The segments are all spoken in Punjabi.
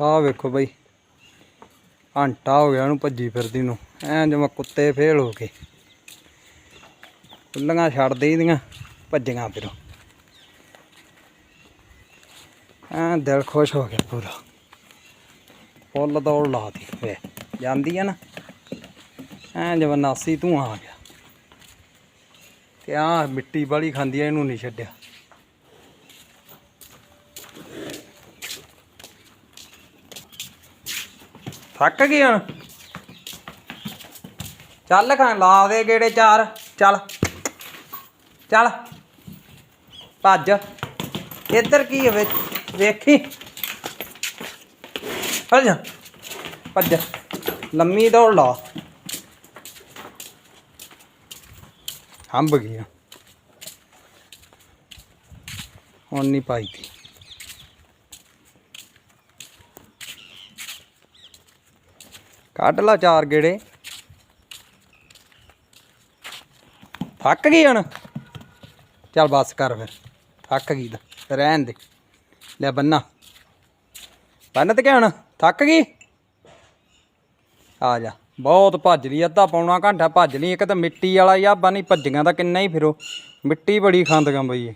ਆਹ ਵੇਖੋ ਬਈ। ਘੰਟਾ ਹੋ ਗਿਆ ਉਹਨੂੰ ਭੱਜੀ ਫਿਰਦੀ ਨੂੰ। ਐਂ ਜਿਵੇਂ ਕੁੱਤੇ ਫੇਲ ਹੋ ਕੇ। ਖੁੱਲੀਆਂ ਛੱਡ ਦੇਈਦੀਆਂ, ਭੱਜੀਆਂ ਫਿਰੋ ਐਂ ਦਿਲ ਖੁਸ਼ ਹੋ ਗਿਆ ਪੂਰਾ। ਫੁੱਲ ਦੌੜ ਲਾਤੀ ਵੇ ਜਾਂਦੀ ਆ ਨਾ। ਐਂ ਜਿਵੇਂ ਨਾਸੀ ਤੂੰ ਆ ਗਿਆ। ਤੇ ਆ ਮਿੱਟੀ ਵਾਲੀ ਖਾਂਦੀ ਆ, ਇਹਨੂੰ ਨਹੀਂ ਛੱਡਿਆ। ਥੱਕ ਗਈ ਹੁਣ? ਚੱਲ ਖਾਂ, ਲਾ ਦੇ ਗੇੜੇ ਚਾਰ। ਚੱਲ। ਚੱਲ। ਭੱਜ। ਇੱਧਰ ਕੀ ਹੈ ਵੇਖੀ? ਭੱਜ। ਭੱਜ। ਲੰਮੀ ਦੌੜ ਲਾ। ਹੰਬ ਗਿਆ ਹੁਣ ਨਹੀਂ ਪਾਈ ਤੀ। ਕੱਢ ਲਾ ਚਾਰ ਗੇੜੇ। ਥੱਕ ਗਈ ਹੁਣ। ਚੱਲ ਬਸ ਕਰ ਫਿਰ। ਥੱਕ ਗਈ ਤਾਂ। ਰਹਿਣ ਦੇ। ਲੈ ਬੰਨਾ। ਬੰਨ ਤੇ ਹੁਣ? ਥੱਕ ਗਈ? ਆ ਜਾ। ਬਹੁਤ ਭੱਜ ਲਈ, ਅੱਧਾ ਪੌਣਾ ਘੰਟਾ ਭੱਜ ਲਈ। ਇੱਕ ਤਾਂ ਮਿੱਟੀ ਵਾਲਾ ਯਾ ਬਾਨੀ ਭੱਜੀਆਂ ਤਾਂ ਕਿੰਨਾ ਹੀ ਫਿਰੋ। ਮਿੱਟੀ ਬੜੀ ਖਾਂਦੀਆਂ ਬਈ ਇਹ।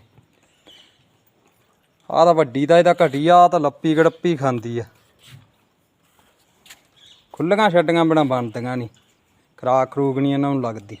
ਆਹ ਤਾਂ ਵੱਡੀ ਦਾ ਇਹਦਾ ਘਟੀ ਆ ਤਾਂ ਲੱਪੀ ਗੜੱਪੀ ਖਾਂਦੀ ਆ। ਖੁੱਲੀਆਂ ਛੱਡੀਆਂ ਬਣਾ ਬਣਦੀਆਂ ਨਹੀਂ। ਖਰਾਕ ਖਰੂਕ ਨਹੀਂ ਇਹਨਾਂ ਨੂੰ ਲੱਗਦੀ।